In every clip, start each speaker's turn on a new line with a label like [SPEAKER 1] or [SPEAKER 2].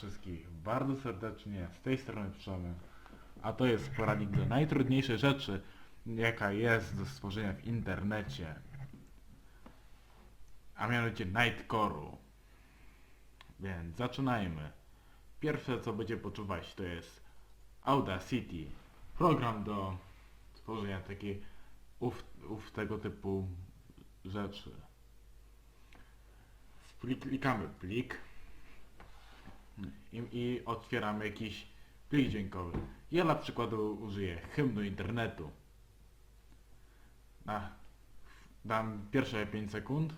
[SPEAKER 1] wszystkich bardzo serdecznie, z tej strony Przemy, a to jest poradnik do najtrudniejszej rzeczy, jaka jest do stworzenia w internecie, a mianowicie Nightcore'u. Więc zaczynajmy. Pierwsze co będzie poczuwać to jest Audacity, program do tworzenia takiej ów, ów tego typu rzeczy. Klikamy plik i, i otwieramy jakiś plik dźwiękowy. Ja na przykładu użyję hymnu internetu. Na, dam pierwsze 5 sekund.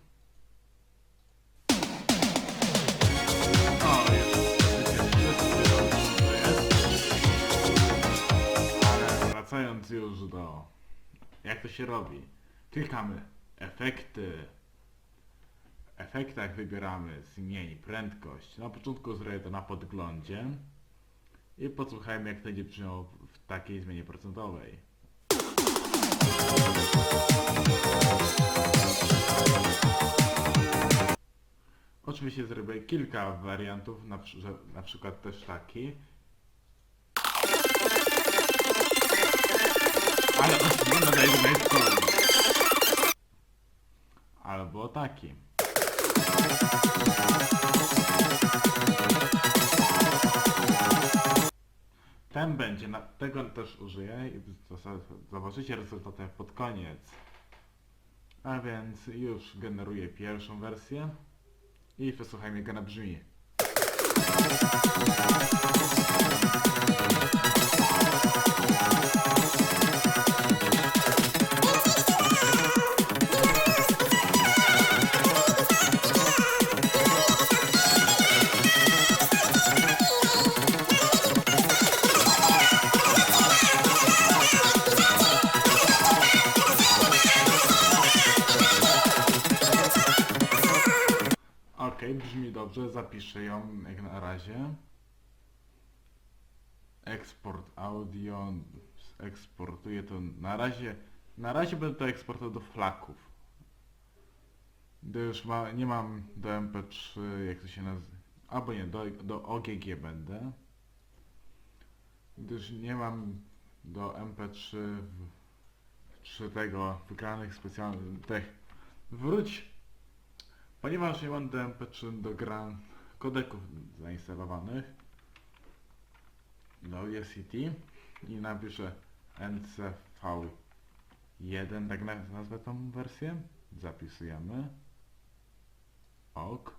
[SPEAKER 1] Ale wracając już do jak to się robi. Klikamy efekty. Efektach wybieramy zmień prędkość. Na początku zrobię to na podglądzie. I posłuchajmy jak to będzie brzmiało w takiej zmianie procentowej. Oczywiście zrobię kilka wariantów, na, na przykład też taki. Ale on nie nadaje do Nightcore. Albo taki. Ten będzie, na, tego też użyję i zobaczycie rezultaty pod koniec. A więc już generuję pierwszą wersję i wysłuchajmy jak ona brzmi. Brzmi dobrze, zapiszę ją jak na razie. Eksport audio, eksportuję to na razie, na razie będę to eksportował do flaków. Gdyż ma, nie mam do MP3, jak to się nazywa, albo nie, do, do OGG będę. Gdyż nie mam do MP3 w, czy tego wygranych specjalnych, tych, wróć Ponieważ nie do MP3 do gran kodeków zainstalowanych do USCT i napiszę NCV1, tak na- nazwę tą wersję, zapisujemy. OK.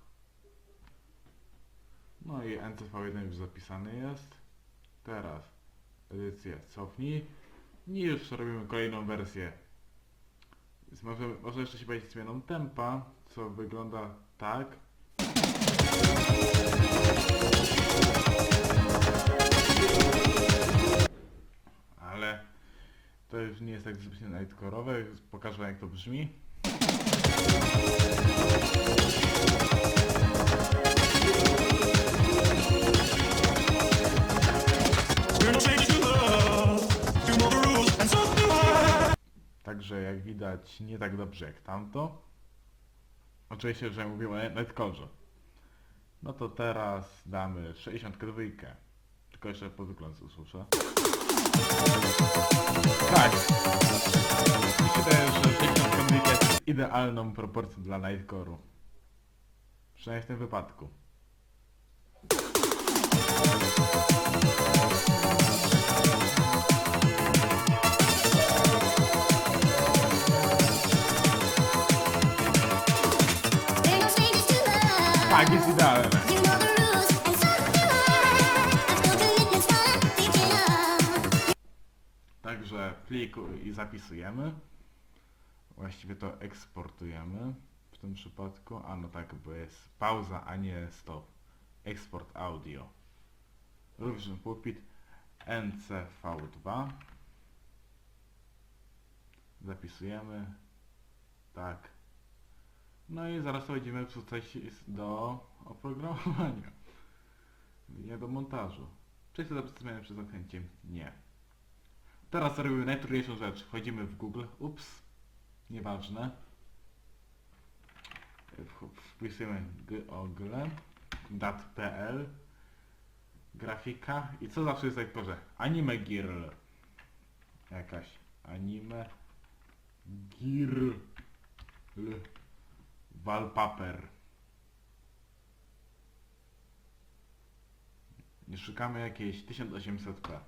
[SPEAKER 1] No i NCV1 już zapisany jest. Teraz edycję cofnij. I już robimy kolejną wersję więc może, może jeszcze się powiedzieć zmianą tempa, co wygląda tak. Ale to już nie jest tak zbytnio nightcore'owe, pokażę jak to brzmi. Także jak widać nie tak dobrze jak tamto. Oczywiście, że mówimy o netkorze. No to teraz damy 62. Tylko jeszcze po wyglądzie usłyszę. Tak. Wydaje, że 62 jest idealną proporcją dla Nightcore'u. Przynajmniej w tym wypadku.
[SPEAKER 2] I'm thinking of.
[SPEAKER 1] Także plik i zapisujemy. Właściwie to eksportujemy w tym przypadku. A no tak, bo jest pauza, a nie stop. Eksport audio. Również pulpit NCV2. Zapisujemy. Tak. No i zaraz to będziemy wrzucać do oprogramowania. Nie do montażu. Czy chcę zapisać zmiany przez zaklęcie? Nie. Teraz robimy najtrudniejszą rzecz. Wchodzimy w Google. Ups. Nieważne. Wpisujemy google.pl grafika. I co zawsze jest sektorze? Anime Girl. Jakaś anime Girl. Wallpaper. Nie szukamy jakiejś 1800p.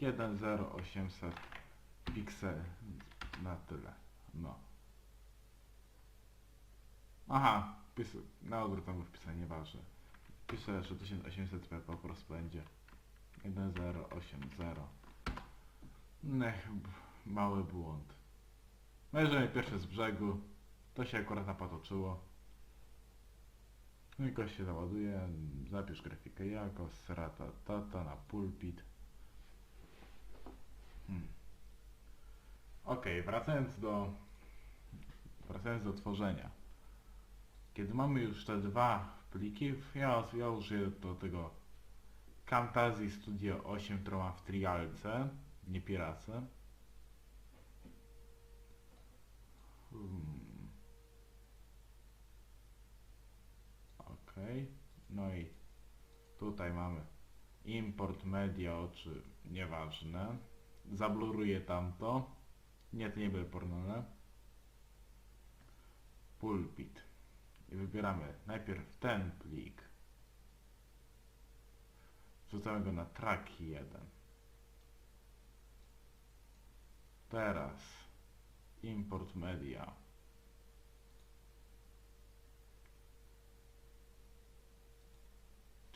[SPEAKER 1] 10800 piksel na tyle. No. Aha, pis na odwrót tam wpisane, nieważne. Piszę, że 1800p po prostu będzie 1080. Nech, mały błąd. Leżymy pierwszy z brzegu. To się akurat napatoczyło. No i gość się załaduje, zapisz grafikę jako serata tata na pulpit. Hmm. Okej, wracając do wracając do tworzenia. Kiedy mamy już te dwa pliki, ja, ja użyję do tego Camtasia Studio 8, którą mam w trialce, nie pirace. Hmm. Okej, no i tutaj mamy import media oczy, nieważne. Zabluruję tamto. Nie, to nie były pornole. Pulpit. I wybieramy najpierw ten plik. Wrzucamy go na track 1. Teraz import media.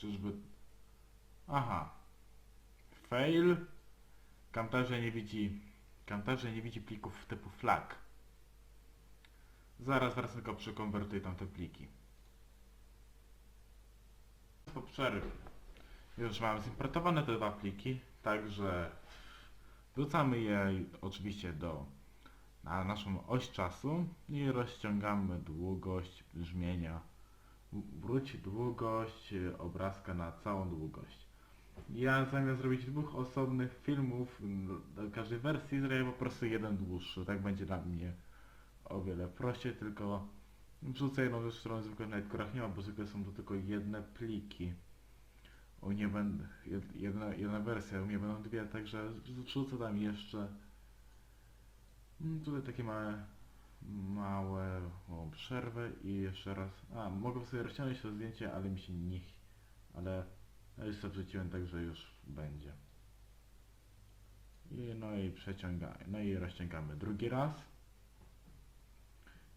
[SPEAKER 1] Czyżby... Aha. Fail. Camtasia nie widzi... Camtasia nie widzi plików typu flag. Zaraz wraz tylko przekonwertuję tamte pliki. Po przerwie. Już mam zimportowane te dwa pliki, także wrzucamy je oczywiście do na naszą oś czasu i rozciągamy długość brzmienia. Wróć długość e, obrazka na całą długość. Ja zamiast zrobić dwóch osobnych filmów do każdej wersji zrobię po prostu jeden dłuższy. Tak będzie dla mnie o wiele prościej, tylko wrzucę jedną rzecz, którą zwykle na Edgarach nie ma, bo zwykle są to tylko jedne pliki. U mnie będą jed- jedna, jedna wersja, u mnie będą dwie, także wrzucę tam jeszcze mm, tutaj takie małe małą przerwę i jeszcze raz. A, mogę sobie rozciągnąć to zdjęcie, ale mi się nie ch- ale to wrzuciłem, także już będzie. I no i przeciągamy, no i rozciągamy drugi raz.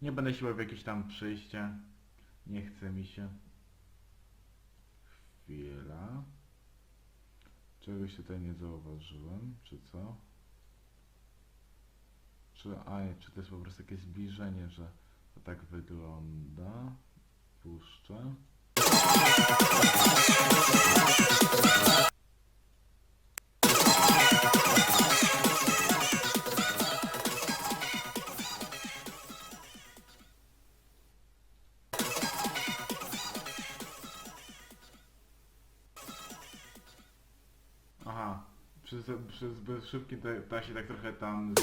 [SPEAKER 1] Nie będę siłał w jakieś tam przejścia. Nie chce mi się. Chwila. Czegoś tutaj nie zauważyłem, czy co? Czy, a, nie, czy to jest po prostu jakieś zbliżenie, że to tak wygląda? Puszczę. Zbyt szybkim da się tak trochę tam...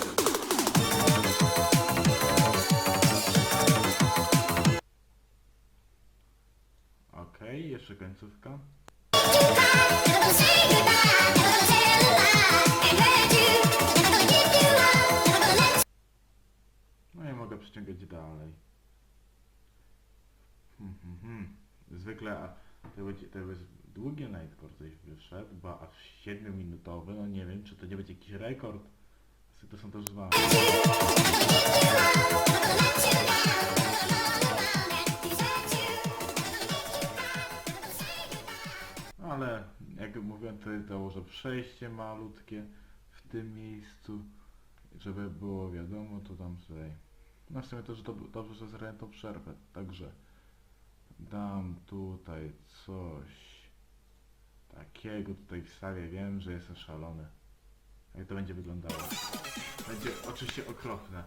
[SPEAKER 1] Okej, jeszcze końcówka. No i mogę przeciągać dalej. Hmm, hmm, hmm. Zwykle a, to będzie, to jest długi Nightcore coś wyszedł, bo aż 7-minutowy, no nie wiem, czy to nie będzie jakiś rekord. To są też dwa. Ale jak mówiłem, jest założę przejście malutkie w tym miejscu, żeby było wiadomo, to tam tutaj. No w sumie też dob- dobrze, że zrobiłem tą przerwę, także dam tutaj coś takiego tutaj wstawię, wiem, że jestem szalony. Jak to będzie wyglądało? Będzie oczywiście okropne.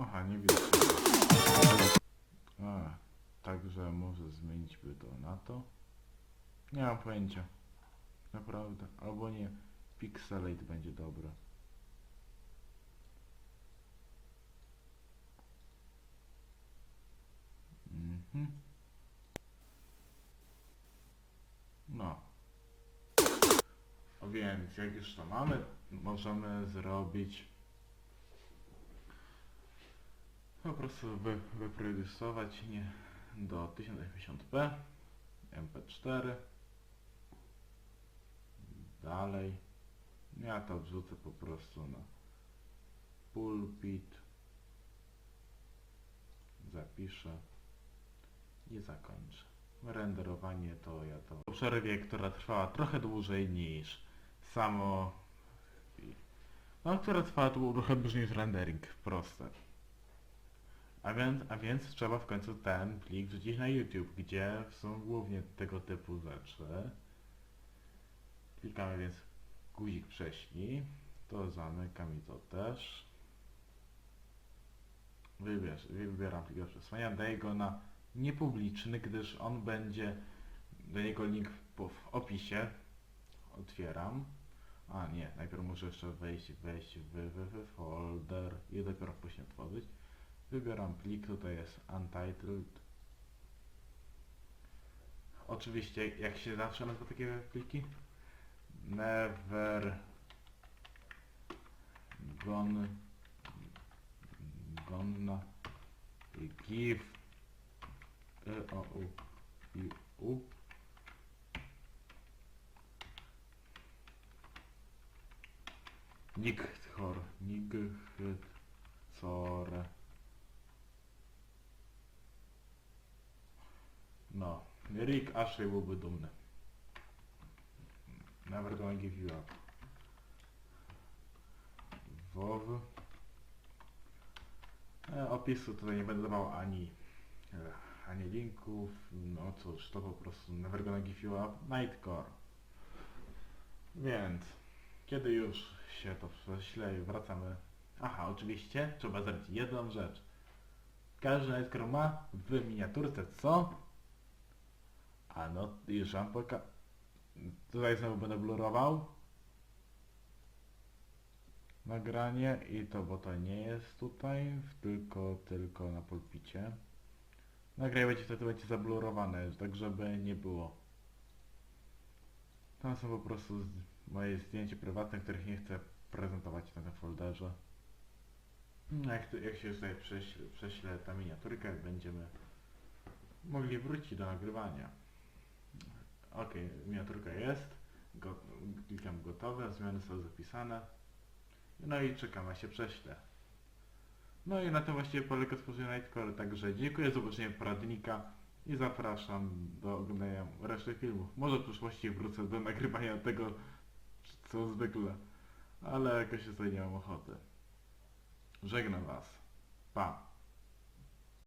[SPEAKER 1] Aha, nie widać. A, także może zmienić by to na to. Nie mam pojęcia. Naprawdę. Albo nie. Pixelate będzie dobre. Więc jak już to mamy, możemy zrobić. Po prostu wy, wyprodukować nie do 1080p mp4 dalej. Ja to wrzucę po prostu na pulpit. Zapiszę i zakończę. Renderowanie to ja to przerwie, która trwała trochę dłużej niż samo no, która trwała tu trochę dłużej niż rendering, proste. A więc, a więc trzeba w końcu ten plik wrzucić na YouTube, gdzie są głównie tego typu rzeczy. Klikamy więc guzik prześlij, to zamykam i to też. Wybierz, wybieram plik do przesłania, daję go na niepubliczny, gdyż on będzie, do niego link w opisie. Otwieram. A nie, najpierw muszę jeszcze wejść, wejść w, w, w folder i dopiero później otworzyć. Wybieram plik, tutaj jest Untitled. Oczywiście, jak się zawsze nazywa takie pliki? Never gonna gonna give e, o, u, i, u Nigthor, Nigthor. No, Rick Ashley byłby dumny. Never gonna give you up. WoW. E, opisu tutaj nie będę dawał ani, e, ani linków. No cóż, to po prostu Never gonna give you up. Nightcore. Więc, kiedy już się to i wracamy. Aha, oczywiście trzeba zrobić jedną rzecz. Każdy Nightcore ma w miniaturce co? A no, już wam poka... Tutaj znowu będę blurował. Nagranie i to, bo to nie jest tutaj, tylko, tylko na pulpicie. Nagranie będzie wtedy będzie zablurowane, tak żeby nie było. Tam są po prostu moje zdjęcia prywatne, których nie chcę prezentować na tym folderze. No, Jak, to- jak się tutaj prześle, prześle ta miniaturka, będziemy mogli wrócić do nagrywania. Ok, miniaturka jest. Go, klikam gotowe, zmiany są zapisane. No i czekam, aż się prześle. No i na tym właściwie polega stworzenie Nightcore, także dziękuję za zobaczenie poradnika i zapraszam do oglądania reszty filmów. Może w przyszłości wrócę do nagrywania tego, co zwykle, ale jakoś tutaj nie mam ochoty. Żegnam Was. Pa.